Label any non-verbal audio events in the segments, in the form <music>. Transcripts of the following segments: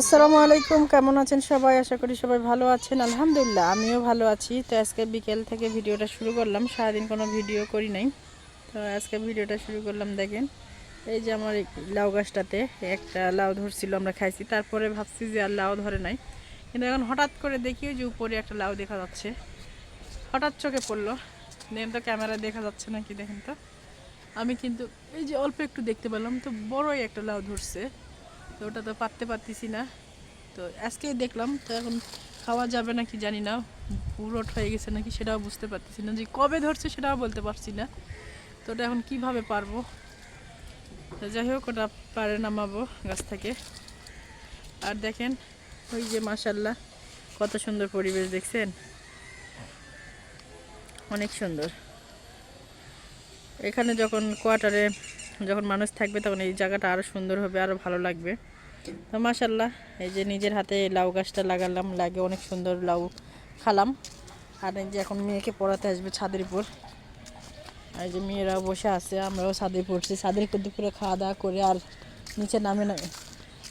আসসালামু আলাইকুম, কেমন আছেন সবাই? আশা করি সবাই ভালো আছেন, আলহামদুলিল্লাহ, আমিও ভালো আছি। তো আজকে বিকেল থেকে ভিডিওটা শুরু করলাম, সারাদিন কোনো ভিডিও করি নাই। তো আজকে ভিডিওটা শুরু করলাম, দেখেন, এই যে আমার লাউ গাছটাতে একটা লাউ ধরছিল, আমরা খাইছি। তারপরে ভাবছি যে আর লাউ ধরে নাই। কিন্তু এখন হঠাৎ করে দেখি যে উপরে একটা লাউ দেখা যাচ্ছে। হঠাৎ চোখে পড়ল। দেখেন তো ক্যামেরা দেখা যাচ্ছে নাকি, দেখেন তো। আমি কিন্তু এই যে অল্প একটু দেখতে পেলাম, তো বড়ই একটা লাউ ধরছে। তো ওটা তো পারতে পারতেছি না। তো আজকেই দেখলাম, তো এখন খাওয়া যাবে নাকি জানি না পুরোট হয়ে গেছে নাকি সেটাও বুঝতে পারতেছি না। যে কবে ধরছে সেটাও বলতে পারছি না। তো ওটা এখন কীভাবে পারব? তো যাই হোক, ওটা পারে নামাবো গাছ থেকে। আর দেখেন, ওই যে মাসাল্লাহ কত সুন্দর পরিবেশ দেখছেন? অনেক সুন্দর। এখানে যখন কোয়ার্টারে যখন মানুষ থাকবে তখন এই জায়গাটা আরও সুন্দর হবে আরও ভালো লাগবে। তো মাসাল্লাহ এই যে নিজের হাতে লাউ গাছটা লাগালাম লাগে অনেক সুন্দর লাউ খালাম। আর এই যে এখন মেয়েকে পড়াতে আসবে ছাদের উপর এই যে মেয়েরাও বসে আছে, আমরাও ছাদে পড়ছি। ছাদের উপর দুপুরে খাওয়া দাওয়া করে আর নিচে নামে না।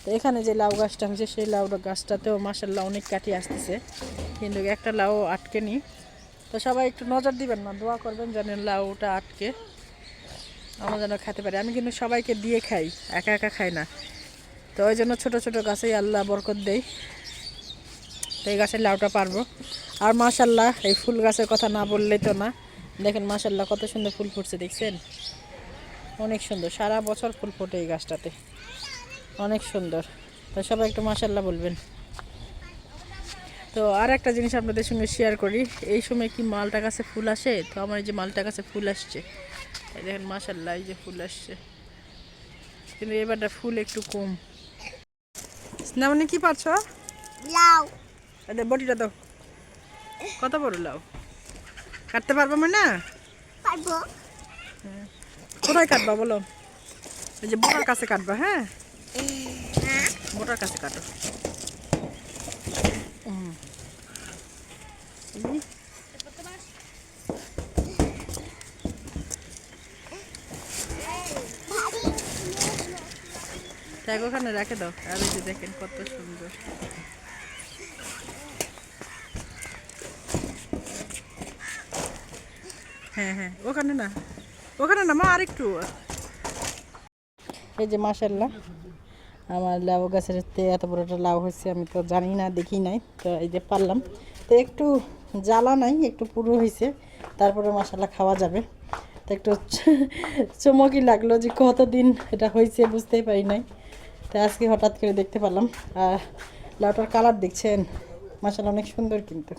তো এখানে যে লাউ গাছটা হয়েছে, সেই লাউ গাছটাতেও মাসাল্লাহ অনেক কাটি আসতেছে। কিন্তু একটা লাউ আটকে নি তো সবাই একটু নজর দিবেন না, দোয়া করবেন যেন লাউটা আটকে। আমরা যেন খেতে পারি। আমি কিন্তু সবাইকে দিয়ে খাই, একা একা খাই না। তো ওই জন্য ছোটো ছোটো গাছেই আল্লাহ বরকত দেই তো এই গাছের লাউটা পারব। আর মাশাল্লাহ, এই ফুল গাছের কথা না বললেই তো না। দেখেন মাশাল্লাহ, কত সুন্দর ফুল ফুটছে, দেখছেন? অনেক সুন্দর, সারা বছর ফুল ফোটে এই গাছটাতে। অনেক সুন্দর। তো সবাই একটু মাশাল্লাহ বলবেন। তো আর একটা জিনিস আপনাদের সঙ্গে শেয়ার করি। এই সময় কি মালটা গাছে ফুল আসে? তো আমার এই যে মালটা গাছে ফুল আসছে। এই দেখেন মাশাল্লাহ এই যে ফুল আসছে। কিন্তু এবারটা ফুল একটু কম। স্নামনি কি পারছ? লাউ। বটিটা দাও। কত বড় লাউ? কাটতে পারব আমি না পারব। কোথায় কাটবা বলো? এই যে বোটার কাছে কাটবা হ্যাঁ? হ্যাঁ। বোটার কাছে কাটো। হুম। ট্যাগ ওখানে রেখে দাও। আর এই যে দেখেন কত সুন্দর। হ্যাঁ হ্যাঁ ওখানে না। ওখানে না, মা, আরেকটু। এই যে আমার লাউ গাছের এত হয়েছে, আমি তো জানি না, দেখি নাই। তো এই যে পারলাম। তো একটু জ্বালা নাই, একটু পুরো হয়েছে তারপরে মশালা খাওয়া যাবে। তো একটু <laughs> চমকই লাগল যে কতদিন এটা হয়েছে বুঝতেই পারি নাই। তো আজকে হঠাৎ করে দেখতে পেলাম, আর লাউটার কালার দেখছেন? মাসাল্লাহ অনেক সুন্দর কিন্তু।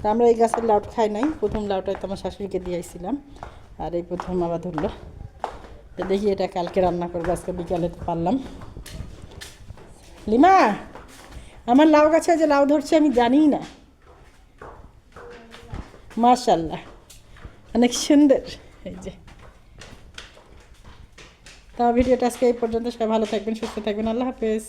তা আমরা এই গাছের লাউট খাই নাই, প্রথম লাউটা তো আমার শাশুড়িকে দিয়ে আইছিলাম, আর এই প্রথম আবার ধরলো। তো দেখি এটা কালকে রান্না করব, আজকে বিকালে তো পারলাম। লিমা, আমার লাউ গাছে যে লাউ ধরছে আমি জানি না। মার্শাল্লাহ অনেক সুন্দর এই যে তা ভিডিওটা আজকে এই পর্যন্ত সবাই ভালো থাকবেন সুস্থ থাকবেন আল্লাহ হাফেজ